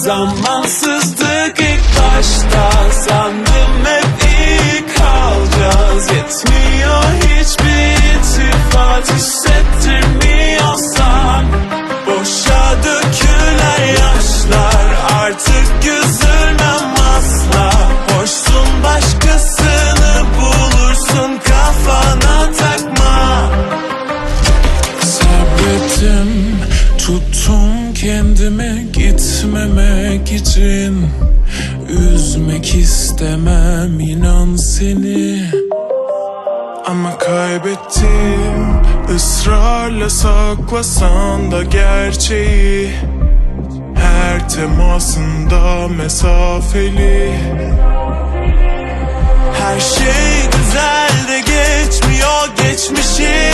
Zamansızlık ilk başta Sandım hep iyi kalacağız. Yetmiyor hiçbir iltifat Hissettirmiyorsan Boşa dökülen yaşlar. Artık üzülmem asla Hoşsun başkasını bulursun Kafana takma. Sabrettim, tuttum kendime gitmemek için Üzmek istemem inan seni. Ama kaybettim ısrarla saklasan da gerçeği Her temasında mesafeli. Her şey güzel de geçmiyor geçmişini